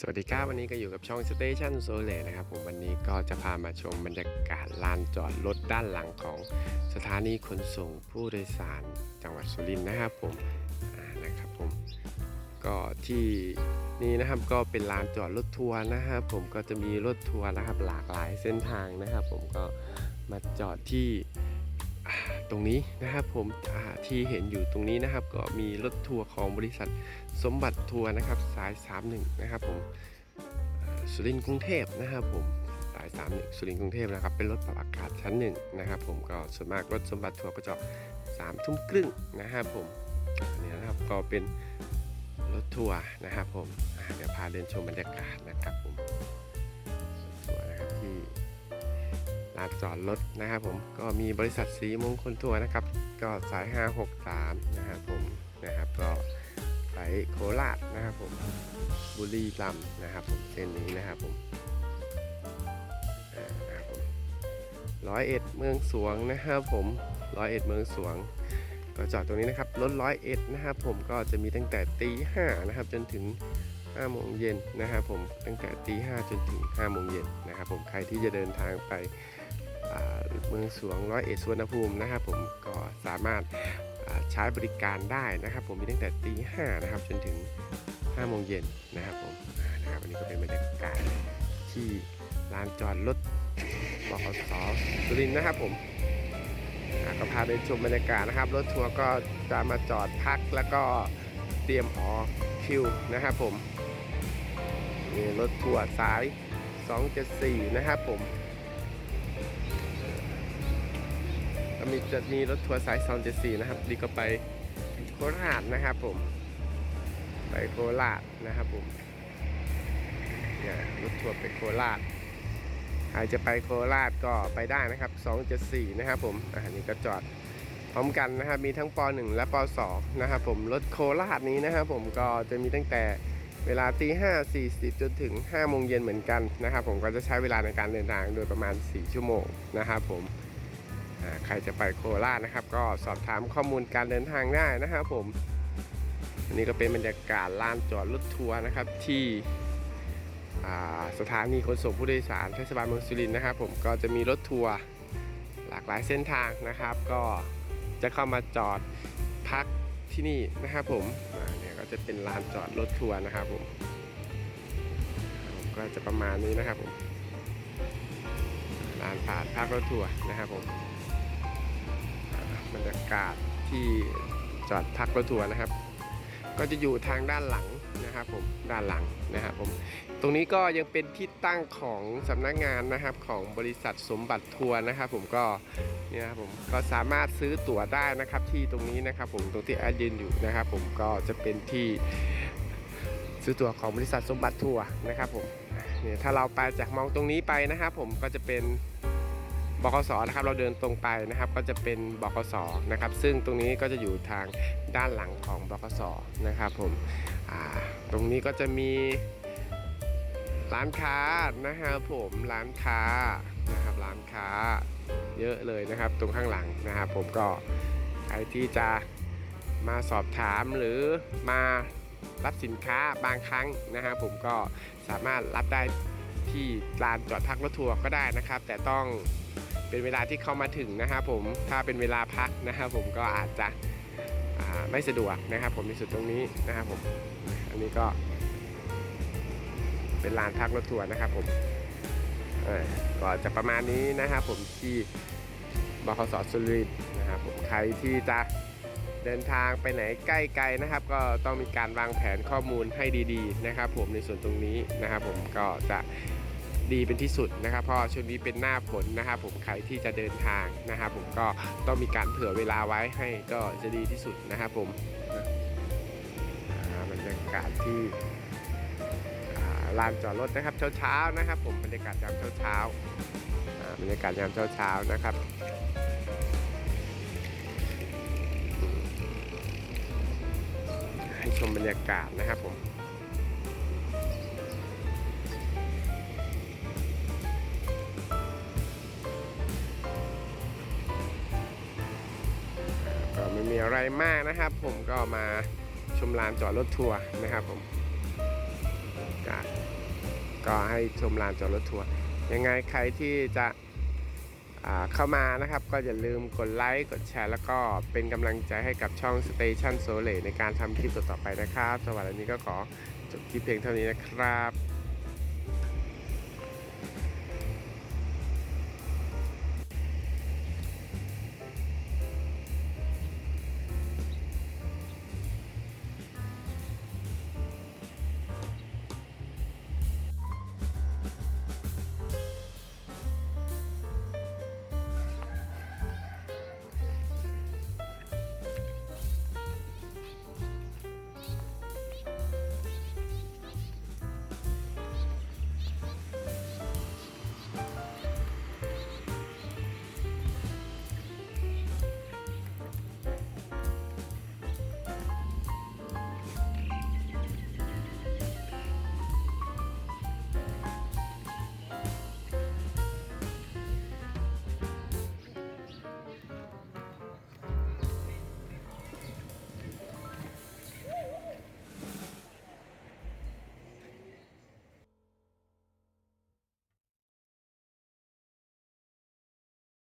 สวัสดีครับ วันนี้ก็อยู่กับช่องสเตชันโซเลนะครับผมวันนี้ก็จะพามาชมบรรยากาศลานจอดรถด้านหลังของสถานีขนส่งผู้โดยสารจังหวัดสุรินทร์นะครับผมนะครับผมก็ที่นี่นะครับก็เป็นลานจอดรถทัวร์นะครับผมก็จะมีรถทัวร์นะครับหลากหลายเส้นทางนะครับ ผมก็มาจอดที่ ตรงนี้นะครับผมที่เห็นอยู่ตรงนี้นะครับ ก็มีรถทัวร์ของบริษัทสมบัติทัวร์นะครับ สาย 31 นะครับผมสุรินทร์กรุงเทพนะครับผมสาย 31 สุรินทร์กรุงเทพนะครับ เป็นรถปรับอากาศชั้นหนึ่งนะครับผมก็ส่วนมากรถสมบัติทัวร์ก็จะสามทุ่มครึ่งนะครับผมนนี้นะครับก็เป็นรถทัวร์นะครับผมเดี๋ยวพาเดินชมบรรยากาศนะครับผม ลานจอดรถนะครับผมก็มีบริษัทสีมงคลทัวร์นะครับ ก็สาย 563 นะครับผมนะครับก็ไปโคราชนะครับผมบุรีรัมย์นะครับผมเส้นนี้นะครับผมร้อยเอ็ดเมืองสวงนะครับผมร้อยเอ็ดเมืองสวง ก็จอดตรงนี้นะครับรถร้อยเอ็ดนะครับผมก็จะมีตั้งแต่ตีห้านะครับจนถึง5โมงเย็นนะครับผมตั้งแต่ตีห้าจนถึง5โมงเย็นนะครับผมใครที่จะเดินทางไป เมืองสวงร้อยเอ็ดสุวนภูมินะครับผมก็สามารถใช้บริการได้นะครับ ผมมีตั้งแต่ตีห้านะครับจนถึง5โมงเย็นนะครับผมนะครับวันนี้ก็เป็นบรรยากาศที่ลานจอดรถบขสสุรินทร์นะครับผมก็พาไปชมบรรยากาศนะครับรถทัวร์ก็จะมาจอดพักแล้วก็เตรียมออคิวนะครับผมนี่รถทัวร์สาย 274 นะครับผม มีจะมีรถทัวร์สาย274นะครับ ดีก็ไปโคราชนะครับผม ไปโคราชนะครับผมเนี่ยรถทัวร์ไปโคราชใครจะไปโคราชก็ไปได้นะครับ 274 นะครับผมอ่านี่ก็จอดพร้อมกันนะครับ มีทั้งป .1 และป .2 นะครับผม รถโคราชนี้นะครับผมก็จะมีตั้งแต่เวลาตีห้าสี่สิบจนถึง5โมงเย็นเหมือนกันนะครับผมก็จะใช้เวลาในการเดินทางโดยประมาณ 4 ชั่วโมงนะครับผม ใครจะไปโคราชนะครับ ก็สอบถามข้อมูลการเดินทางได้นะครับผมอันนี้ก็เป็นบรรยากาศลานจอดรถทัวร์นะครับที่สถานีขนส่งผู้โดยสารเทศบาลเมืองสุรินทร์นะครับ ผมก็จะมีรถทัวร์หลากหลายเส้นทางนะครับ ก็จะเข้ามาจอดพักที่นี่นะครับผมเนี่ยก็จะเป็นลานจอดรถทัวร์นะครับผมก็จะประมาณนี้นะครับผมลานผ่านพักรถทัวร์นะครับผม บรรยากาศที่จอดพักรถทัวร์นะครับ ก็จะอยู่ทางด้านหลังนะครับผมด้านหลังนะครับผมตรงนี้ก็ยังเป็นที่ตั้งของสำนักงานนะครับของบริษัทสมบัติทัวร์นะครับ ผมก็เนี่ยครับผมก็สามารถซื้อตั๋วได้นะครับที่ตรงนี้นะครับ ผมตรงที่แอดยืนอยู่นะครับ ผมก็จะเป็นที่ซื้อตั๋วของบริษัทสมบัติทัวร์นะครับผมเนี่ยถ้าเราไปจากมองตรงนี้ไปนะครับ ผมก็จะเป็น บกสนะครับเราเดินตรงไปนะครับก็จะเป็นบกสนะครับ ซึ่งตรงนี้ก็จะอยู่ทางด้านหลังของบกสนะครับผมตรงนี้ก็จะมีร้านค้านะครับผมร้านค้านะครับร้านค้าเยอะเลยนะครับ ตรงข้างหลังนะครับผมก็ใครที่จะมาสอบถามหรือมารับสินค้าบางครั้งนะครับผมก็สามารถรับได้ที่ลานจอดพักรถทัวร์ก็ได้นะครับ แต่ต้อง เป็นเวลาที่เข้ามาถึงนะครับผมถ้าเป็นเวลาพักนะครับผมก็อาจจะไม่สะดวกนะครับ ผมในสุดตรงนี้นะครับผมอันนี้ก็ เป็นลานพักรถทัวร์นะครับผมก็จะประมาณนี้นะครับผมที่บขสสุรินทร์นะครับผมใครที่จะเดินทางไปไหนใกล้ไกลนะครับ ก็ต้องมีการวางแผนข้อมูลให้ดี ๆ นะครับ ผมในส่วนตรงนี้นะครับ ผมก็จะ ดีเป็นที่สุดนะครับ เพราะช่วงนี้เป็นหน้าฝนนะครับผมใครที่จะเดินทางนะครับผมก็ต้องมีการเผื่อเวลาไว้ให้ก็จะดีที่สุดนะครับผมบรรยากาศที่ลานจอดรถนะครับเช้าๆนะครับ ผมบรรยากาศยามเช้าๆอ่าบรรยากาศยามเช้าๆนะครับให้ชมบรรยากาศนะครับผม อะไรมากนะครับ ผมก็มาชมลานจอดรถทัวร์นะครับผมก,ก็ให้ชมลานจอดรถทัวร์ยังไงใครที่จะเข้ามานะครับ ก็อย่าลืมกดไลค์กดแชร์ แล้วก็เป็นกำลังใจให้กับช่อง Station s o l e ในการทำคลิปต่อๆไปนะครับสำหรับวันนี้ก็ขอจบคลิปเพียงเท่านี้นะครับ